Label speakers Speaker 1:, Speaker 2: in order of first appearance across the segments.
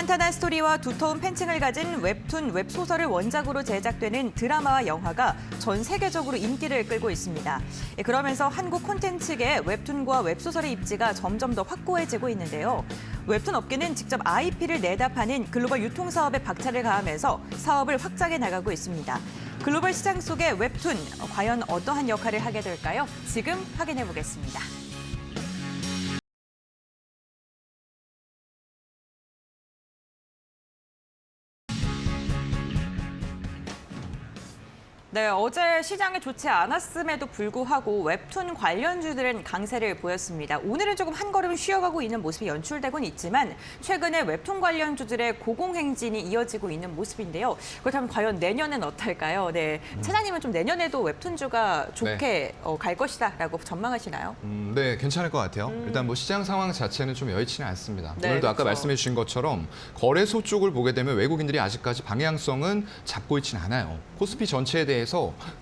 Speaker 1: 탄탄한 스토리와 두터운 팬층을 가진 웹툰, 웹소설을 원작으로 제작되는 드라마와 영화가 전 세계적으로 인기를 끌고 있습니다. 예, 그러면서 한국 콘텐츠계 웹툰과 웹소설의 입지가 점점 더 확고해지고 있는데요. 웹툰 업계는 직접 IP를 내다 파는 글로벌 유통 사업에 박차를 가하면서 사업을 확장해 나가고 있습니다. 글로벌 시장 속의 웹툰, 과연 어떠한 역할을 하게 될까요? 지금 확인해 보겠습니다. 네, 어제 시장이 좋지 않았음에도 불구하고 웹툰 관련주들은 강세를 보였습니다. 오늘은 조금 한 걸음 쉬어가고 있는 모습이 연출되곤 있지만 최근에 웹툰 관련주들의 고공행진이 이어지고 있는 모습인데요. 그렇다면 과연 내년은 어떨까요? 네, 차장님은 좀 내년에도 웹툰주가 좋게 어, 갈 것이다라고 전망하시나요?
Speaker 2: 음, 네, 괜찮을 것 같아요. 일단 뭐 시장 상황 자체는 좀 여의치는 않습니다.
Speaker 1: 네,
Speaker 2: 오늘도 아까
Speaker 1: 그렇죠.
Speaker 2: 말씀해 주신 것처럼 거래소 쪽을 보게 되면 외국인들이 아직까지 방향성은 잡고 있지는 않아요. 코스피 전체에 대해서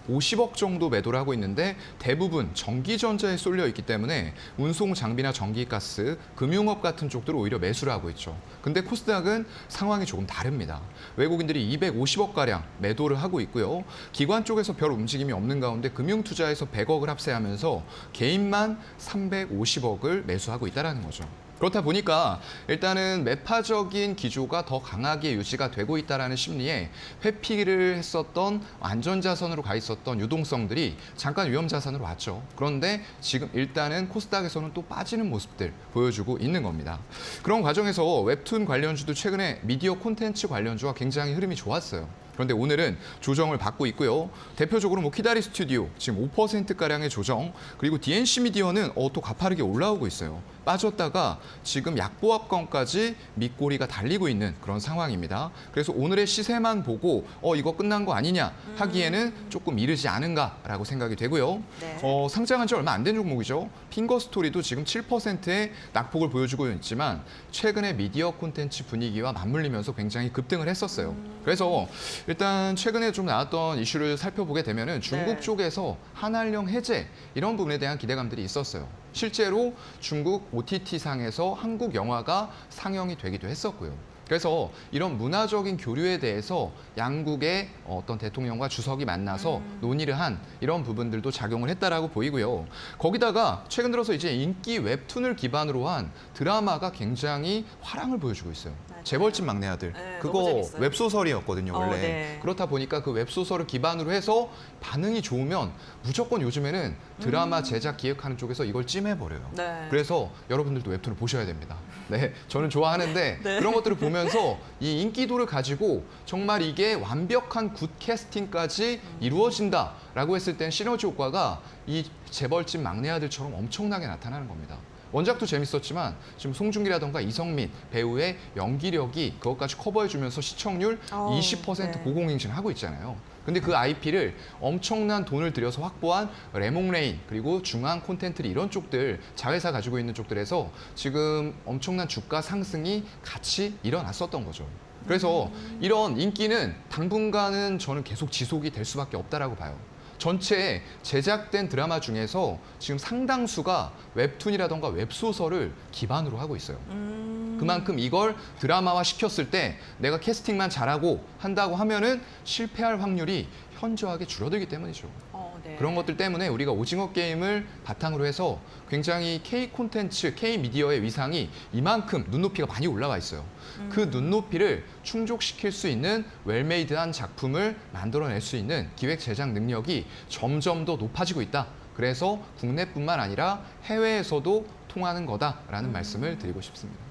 Speaker 2: 50억 정도 매도를 하고 있는데 대부분 전기전자에 쏠려 있기 때문에 운송 장비나 전기가스, 금융업 같은 쪽들을 오히려 매수를 하고 있죠. 근데 코스닥은 상황이 조금 다릅니다. 외국인들이 250억 가량 매도를 하고 있고요. 기관 쪽에서 별 움직임이 없는 가운데 금융투자에서 100억을 합세하면서 개인만 350억을 매수하고 있다라는 거죠. 그렇다 보니까 일단은 매파적인 기조가 더 강하게 유지가 되고 있다라는 심리에 회피를 했었던 안전자산으로 가 있었던 유동성들이 잠깐 위험자산으로 왔죠. 그런데 지금 일단은 코스닥에서는 또 빠지는 모습들 보여주고 있는 겁니다. 그런 과정에서 웹툰 관련주도 최근에 미디어 콘텐츠 관련주가 굉장히 흐름이 좋았어요. 그런데 오늘은 조정을 받고 있고요. 대표적으로 뭐 키다리 스튜디오 지금 5%가량의 조정, 그리고 DNC 미디어는 어, 또 가파르게 올라오고 있어요. 빠졌다가 지금 약보합권까지 밑꼬리가 달리고 있는 그런 상황입니다. 그래서 오늘의 시세만 보고 어 이거 끝난 거 아니냐 하기에는 조금 이르지 않은가라고 생각이 되고요.
Speaker 1: 네.
Speaker 2: 어, 상장한 지 얼마 안 된 종목이죠. 핑거 스토리도 지금 7%의 낙폭을 보여주고 있지만 최근에 미디어 콘텐츠 분위기와 맞물리면서 굉장히 급등을 했었어요. 그래서 일단 최근에 좀 나왔던 이슈를 살펴보게 되면은 중국
Speaker 1: 네.
Speaker 2: 쪽에서 한한령 해제 이런 부분에 대한 기대감들이 있었어요. 실제로 중국 OTT상에서 한국 영화가 상영이 되기도 했었고요. 그래서 이런 문화적인 교류에 대해서 양국의 어떤 대통령과 주석이 만나서 논의를 한 이런 부분들도 작용을 했다라고 보이고요. 거기다가 최근 들어서 이제 인기 웹툰을 기반으로 한 드라마가 굉장히 화랑을 보여주고 있어요.
Speaker 1: 맞아요.
Speaker 2: 재벌집 막내 아들.
Speaker 1: 네,
Speaker 2: 그거. 웹소설이었거든요,
Speaker 1: 어,
Speaker 2: 원래.
Speaker 1: 네.
Speaker 2: 그렇다 보니까 그 웹소설을 기반으로 해서 반응이 좋으면 무조건 요즘에는 드라마 제작 기획하는 쪽에서 이걸 찜해버려요.
Speaker 1: 음. 네.
Speaker 2: 그래서 여러분들도 웹툰을 보셔야 됩니다. 네, 저는 좋아하는데
Speaker 1: 네.
Speaker 2: 그런 것들을 보면 서 이 인기도를 가지고 정말 이게 완벽한 굿 캐스팅까지 이루어진다라고 했을 땐 시너지 효과가 이 재벌집 막내 아들처럼 엄청나게 나타나는 겁니다. 원작도 재밌었지만 지금 송중기라던가 이성민 배우의 연기력이 그것까지 커버해주면서 시청률
Speaker 1: 어,
Speaker 2: 20%
Speaker 1: 네.
Speaker 2: 고공행진을 하고 있잖아요. 근데 그 IP를 엄청난 돈을 들여서 확보한 레몽레인 그리고 중앙 콘텐츠리 이런 쪽들 자회사 가지고 있는 쪽들에서 지금 엄청난 주가 상승이 같이 일어났었던 거죠. 그래서 이런 인기는 당분간은 저는 계속 지속이 될 수밖에 없다라고 봐요. 전체 제작된 드라마 중에서 지금 상당수가 웹툰이라던가 웹소설을 기반으로 하고 있어요.
Speaker 1: 음.
Speaker 2: 그만큼 이걸 드라마화 시켰을 때 내가 캐스팅만 잘하고 한다고 하면은 실패할 확률이 현저하게 줄어들기 때문이죠.
Speaker 1: 어, 네.
Speaker 2: 그런 것들 때문에 우리가 오징어 게임을 바탕으로 해서 굉장히 K 콘텐츠, K 미디어의 위상이 이만큼 눈높이가 많이 올라와 있어요. 그 눈높이를 충족시킬 수 있는 웰메이드한 작품을 만들어낼 수 있는 기획 제작 능력이 점점 더 높아지고 있다. 그래서 국내뿐만 아니라 해외에서도 통하는 거다라는 말씀을 드리고 싶습니다.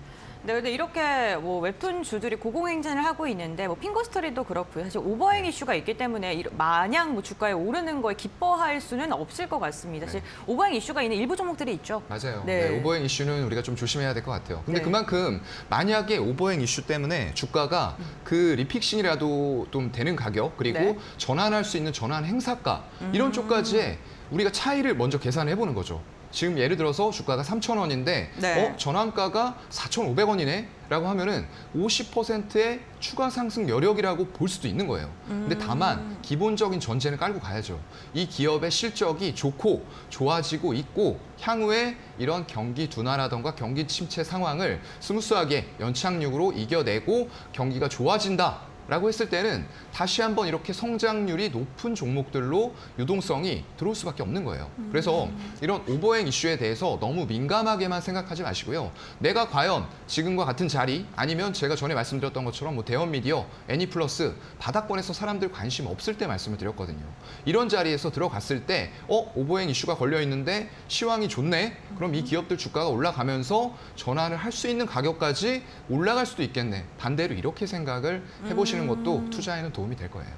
Speaker 1: 네, 근데 이렇게 뭐 웹툰 주들이 고공행진을 하고 있는데 뭐 핑거스토리도 그렇고요. 사실 오버행 이슈가 있기 때문에 마냥 뭐 주가에 오르는 거에 기뻐할 수는 없을 것 같습니다. 사실 오버행 이슈가 있는 일부 종목들이 있죠.
Speaker 2: 맞아요.
Speaker 1: 네.
Speaker 2: 네, 오버행 이슈는 우리가 좀 조심해야 될 것 같아요. 근데
Speaker 1: 네.
Speaker 2: 그만큼 만약에 오버행 이슈 때문에 주가가 그 리픽싱이라도 좀 되는 가격 그리고
Speaker 1: 네.
Speaker 2: 전환할 수 있는 전환 행사가 이런 쪽까지 우리가 차이를 먼저 계산해 보는 거죠. 지금 예를 들어서 주가가 3,000원인데
Speaker 1: 네.
Speaker 2: 어, 전환가가 4,500원이네? 라고 하면은 50%의 추가 상승 여력이라고 볼 수도 있는 거예요. 근데
Speaker 1: 음.
Speaker 2: 다만 기본적인 전제는 깔고 가야죠. 이 기업의 실적이 좋고 좋아지고 있고 향후에 이런 경기 둔화라던가 경기 침체 상황을 스무스하게 연착륙으로 이겨내고 경기가 좋아진다. 라고 했을 때는 다시 한번 이렇게 성장률이 높은 종목들로 유동성이 들어올 수밖에 없는 거예요. 그래서 이런 오버행 이슈에 대해서 너무 민감하게만 생각하지 마시고요. 내가 과연 지금과 같은 자리 아니면 제가 전에 말씀드렸던 것처럼 뭐 대원 미디어, 애니플러스 바닥권에서 사람들 관심 없을 때 말씀을 드렸거든요. 이런 자리에서 들어갔을 때 어, 오버행 이슈가 걸려 있는데 시황이 좋네. 그럼 이 기업들 주가가 올라가면서 전환을 할 수 있는 가격까지 올라갈 수도 있겠네. 반대로 이렇게 생각을 해 보시 는 것도 투자에는 도움이 될 거예요.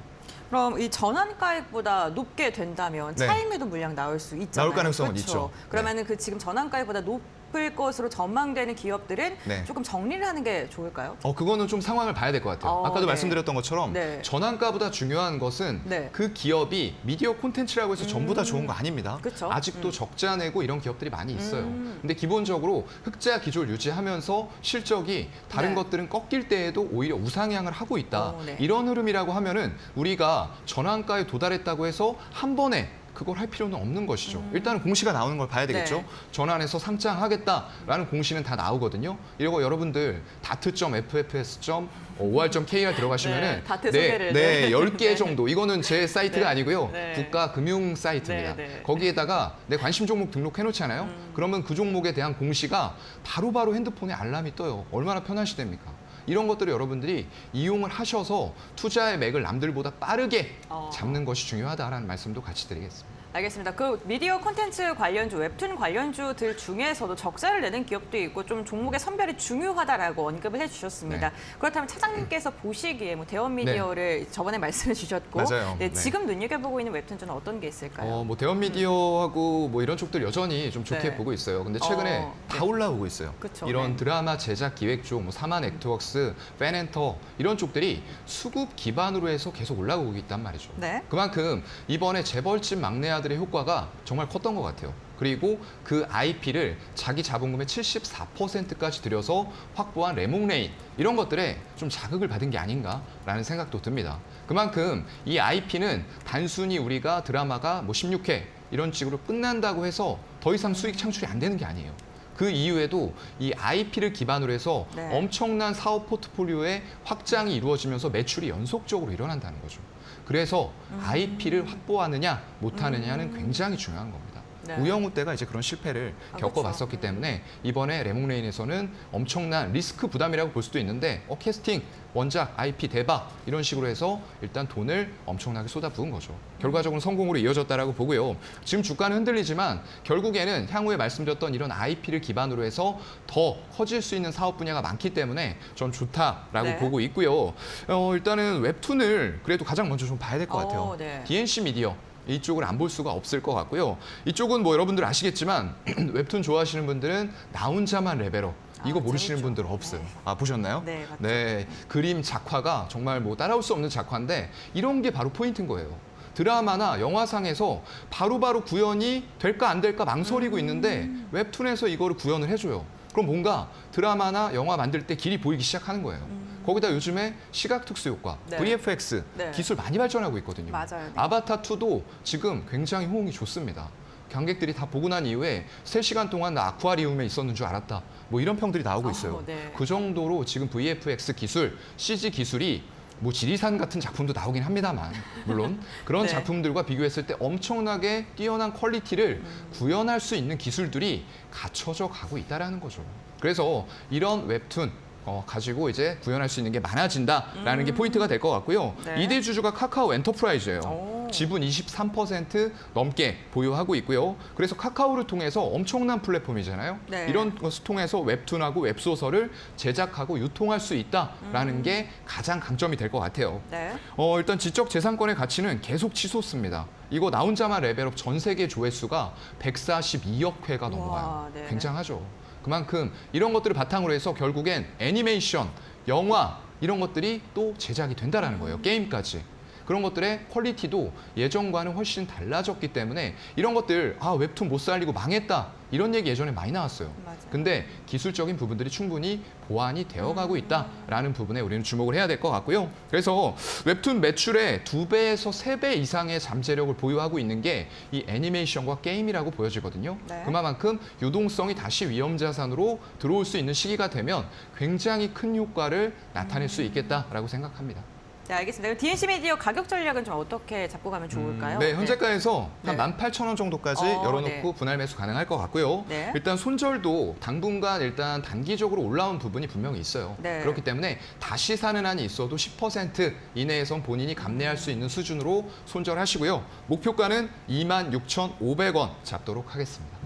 Speaker 1: 그럼 이 전환가액보다 높게 된다면
Speaker 3: 네.
Speaker 1: 차익 매도 물량 나올 수 있잖아요.
Speaker 3: 나올 가능성은
Speaker 1: 그렇죠?
Speaker 3: 있죠.
Speaker 1: 그러면은 그 지금 전환가액보다 높 을 것으로 전망되는 기업들은
Speaker 3: 네.
Speaker 1: 조금 정리를 하는 게 좋을까요?
Speaker 2: 어, 그거는 좀 상황을 봐야 될 것 같아요.
Speaker 1: 어,
Speaker 3: 아까도
Speaker 1: 네.
Speaker 3: 말씀드렸던 것처럼
Speaker 1: 네.
Speaker 2: 전환가보다 중요한 것은
Speaker 1: 네.
Speaker 2: 그 기업이 미디어 콘텐츠라고 해서
Speaker 3: 전부 다 좋은 거 아닙니다.
Speaker 1: 그렇죠.
Speaker 2: 아직도 적자 내고 이런 기업들이 많이 있어요.
Speaker 1: 음.
Speaker 2: 근데 기본적으로 흑자 기조를 유지하면서 실적이 다른
Speaker 1: 네.
Speaker 2: 것들은 꺾일 때에도 오히려 우상향을 하고 있다.
Speaker 1: 어, 네.
Speaker 2: 이런 흐름이라고 하면은 우리가 전환가에 도달했다고 해서 한 번에 그걸 할 필요는 없는 것이죠. 일단은
Speaker 3: 공시가 나오는 걸 봐야 되겠죠.
Speaker 1: 네.
Speaker 2: 전환해서 상장하겠다라는 공시는 다 나오거든요. 이거 여러분들 다트.ffs.or.kr 들어가시면 은
Speaker 1: 네, 다트 소개를.
Speaker 2: 네,
Speaker 1: 네.
Speaker 2: 10개
Speaker 1: 네.
Speaker 2: 정도. 이거는 제 사이트가
Speaker 1: 네.
Speaker 2: 아니고요.
Speaker 1: 네.
Speaker 2: 국가 금융 사이트입니다.
Speaker 1: 네, 네.
Speaker 2: 거기에다가 내 관심 종목 등록해 놓잖아요.
Speaker 1: 음.
Speaker 2: 그러면 그 종목에 대한 공시가 바로바로 핸드폰에 알람이 떠요. 얼마나 편하시됩니까? 이런 것들을 여러분들이 이용을 하셔서 투자의 맥을 남들보다 빠르게
Speaker 1: 어.
Speaker 2: 잡는 것이 중요하다라는 말씀도 같이 드리겠습니다.
Speaker 1: 알겠습니다. 그 미디어 콘텐츠 관련주, 웹툰 관련주들 중에서도 적자를 내는 기업도 있고 좀 종목의 선별이 중요하다라고 언급을 해주셨습니다.
Speaker 2: 네.
Speaker 1: 그렇다면 차장님께서 보시기에 뭐 대원 미디어를 저번에 말씀해 주셨고. 네,
Speaker 3: 네.
Speaker 1: 지금 눈여겨보고 있는 웹툰주는 어떤 게 있을까요?
Speaker 2: 어, 뭐 대원 미디어하고 뭐 이런 쪽들 여전히 좀 좋게
Speaker 1: 네.
Speaker 2: 보고 있어요. 근데 최근에
Speaker 1: 어,
Speaker 3: 다 올라오고 있어요.
Speaker 1: 그렇죠.
Speaker 2: 이런
Speaker 1: 네.
Speaker 2: 드라마 제작 기획 쪽, 뭐 사만 액트웍스, 팬엔터 이런 쪽들이 수급 기반으로 해서 계속 올라오고 있단 말이죠.
Speaker 1: 네.
Speaker 2: 그만큼 이번에 재벌집 막내 아들의 효과가 정말 컸던 것 같아요. 그리고 그 IP를 자기 자본금의 74%까지 들여서 확보한 레몽레인 이런 것들에 좀 자극을 받은 게 아닌가라는 생각도 듭니다. 그만큼 이 IP는 단순히 우리가 드라마가 뭐 16회 이런 식으로 끝난다고 해서 더 이상 수익 창출이 안 되는 게 아니에요. 그 이후에도 이 IP를 기반으로 해서
Speaker 1: 네.
Speaker 2: 엄청난 사업 포트폴리오의 확장이 이루어지면서 매출이 연속적으로 일어난다는 거죠. 그래서
Speaker 1: 음.
Speaker 2: IP를 확보하느냐 못하느냐는 굉장히 중요한 겁니다.
Speaker 1: 네.
Speaker 3: 우영우 때가 이제 그런 실패를
Speaker 1: 아,
Speaker 2: 겪어봤었기
Speaker 1: 그렇죠.
Speaker 2: 때문에 이번에 레몽레인에서는 엄청난 리스크 부담이라고 볼 수도 있는데 어, 캐스팅, 원작, IP 대박 이런 식으로 해서 일단 돈을 엄청나게 쏟아부은 거죠. 결과적으로 성공으로 이어졌다라고 보고요. 지금 주가는 흔들리지만 결국에는 향후에 말씀드렸던 이런 IP를 기반으로 해서 더 커질 수 있는 사업 분야가 많기 때문에 전 좋다라고
Speaker 1: 네.
Speaker 2: 보고 있고요. 어, 일단은 웹툰을 그래도 가장 먼저 좀 봐야 될 것 같아요.
Speaker 1: 어, 네.
Speaker 2: DNC 미디어 이쪽을 안 볼 수가 없을 것 같고요. 이쪽은 뭐 여러분들 아시겠지만 웹툰 좋아하시는 분들은 나 혼자만 레벨업 이거
Speaker 1: 아,
Speaker 2: 모르시는. 분들은 없어요.
Speaker 1: 네.
Speaker 3: 아 보셨나요?
Speaker 1: 네, 맞죠.
Speaker 2: 네, 그림 작화가 정말 뭐 따라올 수 없는 작화인데 이런 게 바로 포인트인 거예요. 드라마나 영화상에서 바로바로 구현이 될까 안 될까 망설이고
Speaker 1: 음.
Speaker 2: 있는데 웹툰에서 이거를 구현을 해줘요. 그럼 뭔가 드라마나 영화 만들 때 길이 보이기 시작하는 거예요. 거기다 요즘에 시각 특수 효과,
Speaker 1: 음. 네.
Speaker 2: VFX
Speaker 1: 네.
Speaker 2: 기술 많이 발전하고 있거든요.
Speaker 1: 맞아요. 네.
Speaker 2: 아바타 2도 지금 굉장히 호응이 좋습니다. 관객들이 다 보고 난 이후에 3시간 동안 나 아쿠아리움에 있었는 줄 알았다. 뭐 이런 평들이 나오고 있어요.
Speaker 1: 어, 네.
Speaker 2: 그 정도로 지금 VFX 기술, CG 기술이 뭐 지리산 같은 작품도 나오긴 합니다만 물론 그런
Speaker 1: 네.
Speaker 2: 작품들과 비교했을 때 엄청나게 뛰어난 퀄리티를
Speaker 1: 음.
Speaker 2: 구현할 수 있는 기술들이 갖춰져 가고 있다라는 거죠. 그래서 이런 웹툰 어, 가지고 이제 구현할 수 있는 게 많아진다라는 게 포인트가 될 것 같고요.
Speaker 1: 음. 네.
Speaker 2: 이대 주주가 카카오 엔터프라이즈예요.
Speaker 1: 오.
Speaker 2: 지분 23% 넘게 보유하고 있고요. 그래서 카카오를 통해서 엄청난 플랫폼이잖아요.
Speaker 1: 네.
Speaker 2: 이런 것을 통해서 웹툰하고 웹소설을 제작하고 유통할 수 있다라는
Speaker 1: 음.
Speaker 2: 게 가장 강점이 될 것 같아요.
Speaker 1: 네.
Speaker 2: 어, 일단 지적 재산권의 가치는 계속 치솟습니다. 이거 나 혼자만 레벨업 전 세계 조회수가 142억 회가 넘어가요.
Speaker 1: 네.
Speaker 2: 굉장하죠. 그만큼 이런 것들을 바탕으로 해서 결국엔 애니메이션, 영화 이런 것들이 또 제작이 된다라는 거예요. 게임까지. 그런 것들의 퀄리티도 예전과는 훨씬 달라졌기 때문에 이런 것들 아 웹툰 못 살리고 망했다 이런 얘기 예전에 많이 나왔어요.
Speaker 1: 맞아요.
Speaker 2: 근데 기술적인 부분들이 충분히 보완이 되어가고 있다라는 부분에 우리는 주목을 해야 될 것 같고요. 그래서 웹툰 매출의 두 배에서 세 배 이상의 잠재력을 보유하고 있는 게 이 애니메이션과 게임이라고 보여지거든요.
Speaker 1: 네.
Speaker 2: 그만큼 유동성이 다시 위험 자산으로 들어올 수 있는 시기가 되면 굉장히 큰 효과를 나타낼 수 있겠다라고 생각합니다.
Speaker 1: 네, 알겠습니다. DNC 미디어 가격 전략은 좀 어떻게 잡고 가면 좋을까요?
Speaker 2: 네, 현재가에서
Speaker 1: 네.
Speaker 2: 한 18,000원 정도까지
Speaker 1: 어,
Speaker 2: 열어놓고
Speaker 1: 네.
Speaker 2: 분할 매수 가능할 것 같고요.
Speaker 1: 네.
Speaker 2: 일단 손절도 당분간 일단 단기적으로 올라온 부분이 분명히 있어요.
Speaker 1: 네.
Speaker 2: 그렇기 때문에 다시 사는 한이 있어도 10% 이내에선 본인이 감내할 수 있는 수준으로 손절하시고요. 목표가는 26,500원 잡도록 하겠습니다.